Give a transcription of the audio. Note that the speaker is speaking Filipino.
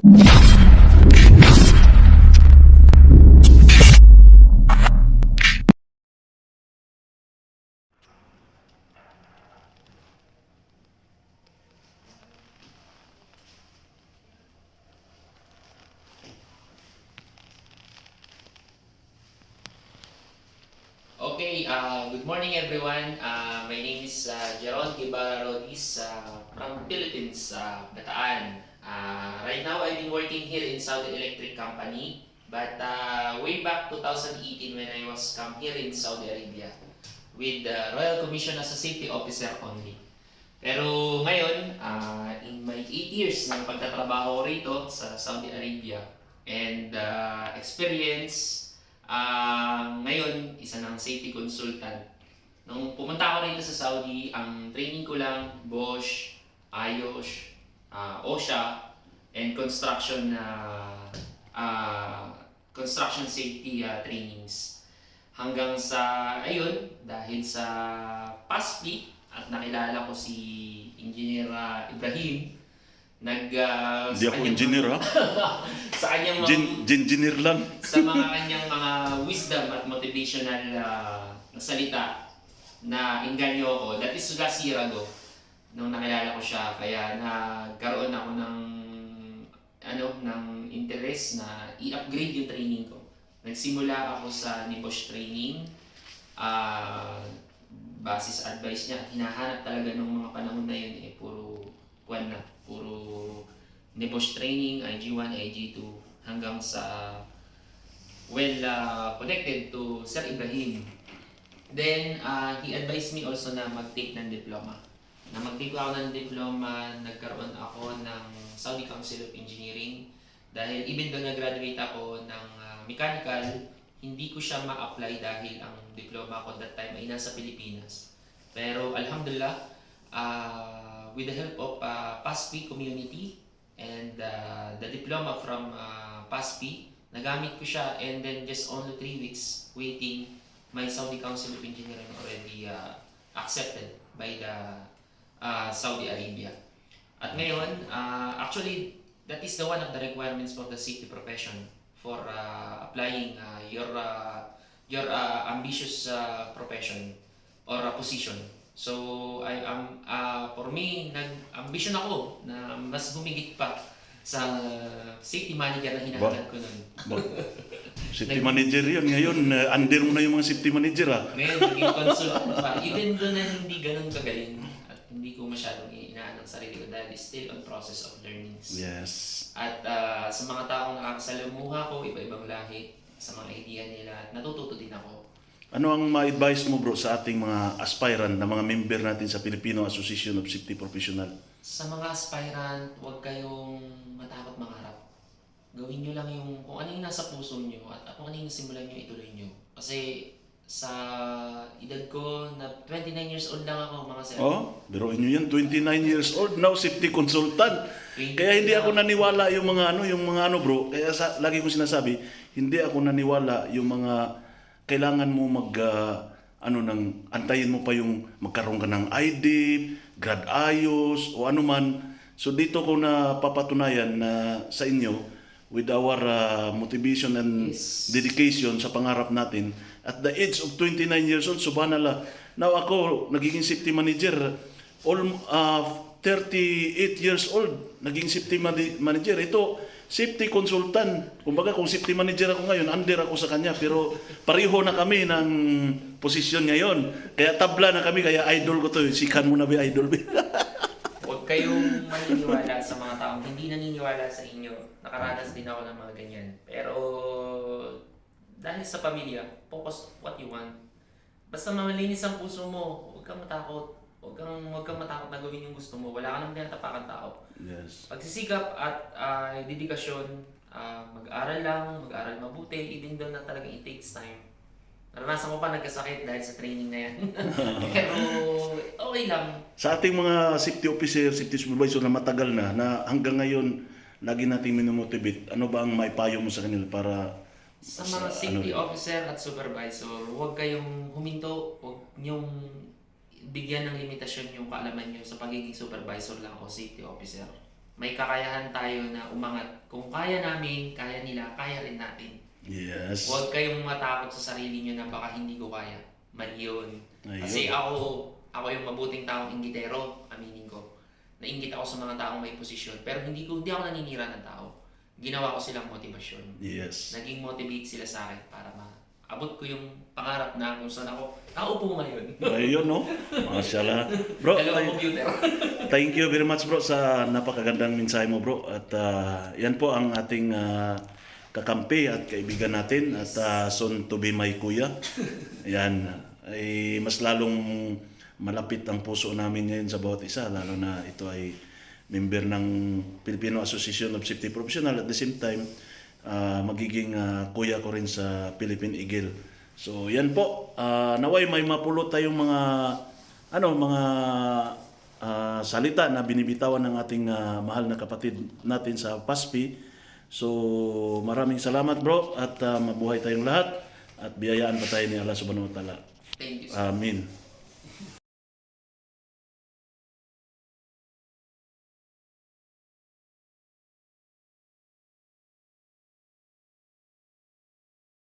Okay, uh, good morning everyone. Uh, my name is uh, Jeron Guevara Rodis uh, from Philippines, uh, Bataan. Uh, right now, I've been working here in Saudi Electric Company. But uh, way back 2018 when I was come here in Saudi Arabia with the Royal Commission as a Safety Officer only. Pero ngayon, uh, in my 8 years ng pagtatrabaho rito sa Saudi Arabia and uh, experience Ah, ngayon, isa ng safety consultant. Nung pumunta ako rito sa Saudi, ang training ko lang Bosch, IOS, ah, OSHA, and construction na ah, construction safety ah, trainings. Hanggang sa, ayun, dahil sa PASPI, at nakilala ko si Engineer ah, Ibrahim, nag... Hindi sa ako kanyang- engineer ha. sa kanyang mga Gen, engineer lang. sa mga kanyang mga wisdom at motivational uh, na salita na inganyo ako. That is last year ago nung nakilala ko siya. Kaya nagkaroon ako ng ano ng interest na i-upgrade yung training ko. Nagsimula ako sa Nibosh training. ah base sa advice niya, hinahanap talaga nung mga panahon na yun eh, puro kwan na, puro Nibosh training, IG1, IG2, hanggang sa well uh, connected to Sir Ibrahim. Then, uh, he advised me also na mag-take ng diploma. Na mag-take ako ng diploma, nagkaroon ako ng Saudi Council of Engineering. Dahil even though nag-graduate ako ng uh, mechanical, hindi ko siya ma-apply dahil ang diploma ko that time ay nasa Pilipinas. Pero alhamdulillah, uh, with the help of uh, PASPI community and uh, the diploma from uh, PASPI, nagamit ko siya and then just only 3 weeks waiting, my Saudi Council of Engineering already uh, accepted by the uh, Saudi Arabia. At ngayon, uh, actually, that is the one of the requirements for the safety profession for uh, applying uh, your uh, your uh, ambitious uh, profession or uh, position. So I am uh, for me nag-ambition ako na mas humigit pa sa safety manager na hinahangad ko nun. Safety manager yun. Ngayon, uh, under mo na yung mga safety manager ha. Ngayon, naging consultant pa. Even doon na hindi ganun kagaling ko masyadong inaan ang sarili ko dahil still on process of learnings. Yes. At ah, sa mga taong nakakasalamuha ko, iba-ibang lahi, sa mga idea nila, natututo din ako. Ano ang ma-advise mo bro sa ating mga aspirant na mga member natin sa Filipino Association of Safety Professional? Sa mga aspirant, huwag kayong matakot mangarap. Gawin nyo lang yung kung ano yung nasa puso nyo at kung ano yung nasimulan nyo, ituloy nyo. Kasi sa edad ko na 29 years old lang ako mga sir. Oh, biruin nyo yan, 29 years old, now safety consultant. 20 Kaya hindi ako naniwala yung mga ano, yung mga ano bro. Kaya sa, lagi ko sinasabi, hindi ako naniwala yung mga kailangan mo mag ah, ano nang antayin mo pa yung magkaroon ka ng ID, grad ayos o ano man. So dito ko na papatunayan na sa inyo with our ah, motivation and Yes. dedication sa pangarap natin. At the age of 29 years old subhanallah. Now ako nagiging safety manager all uh, 38 years old naging safety manager. Ito safety consultant. Kumbaga kung safety manager ako ngayon under ako sa kanya. Pero pareho na kami ng posisyon ngayon. Kaya tabla na kami kaya idol ko to. Si Kan mo na ba idol kayong maniniwala sa mga taong hindi naniniwala sa inyo. Nakaranas din ako ng mga ganyan. Pero dahil sa pamilya, focus what you want. Basta malinis ang puso mo, huwag kang matakot. Huwag kang, huwag kang matakot na gawin yung gusto mo. Wala ka nang tinatapakan tao. yes Pagsisikap at ah, dedikasyon, ah, mag-aral lang, mag-aral mabuti, even though na talaga it takes time. Naranasan ko pa nagkasakit dahil sa training na yan. Pero okay lang. Sa ating mga safety officer, safety supervisor na matagal na, na hanggang ngayon, lagi nating minomotivate, ano ba ang maipayo mo sa kanila para Sa mga Sa safety ano- officer at supervisor, huwag kayong huminto, huwag niyong bigyan ng limitasyon yung kaalaman niyo sa pagiging supervisor lang o safety officer. may kakayahan tayo na umangat. Kung kaya namin, kaya nila, kaya rin natin. Yes. Huwag kayong matakot sa sarili nyo na baka hindi ko kaya. Mali yun. Ayun. Kasi ako, ako yung mabuting taong inggitero, aminin ko. Nainggit ako sa mga taong may posisyon. Pero hindi ko hindi ako naninira ng tao. Ginawa ko silang motivasyon. Yes. Naging motivate sila sa akin para maabot ko yung pangarap na kung saan ako nakaupo ngayon. Ayun, no? Mashallah. Bro, Dalawang computer. Thank you very much bro sa napakagandang mensahe mo bro at ah, yan po ang ating ah, kakampi at kaibigan natin at ah, soon to be my kuya. Yan ay mas lalong malapit ang puso namin ngayon sa bawat isa lalo na ito ay member ng Filipino Association of Safety Professional at the same time ah, magiging ah, kuya ko rin sa Philippine Eagle. So yan po Ah, naway may mapulot tayong mga ano mga ah, salita na binibitawan ng ating ah, mahal na kapatid natin sa PASPI. So maraming salamat bro at ah, mabuhay tayong lahat at biyayaan pa tayo ni Allah subhanahu wa ta'ala. Thank you. Amin.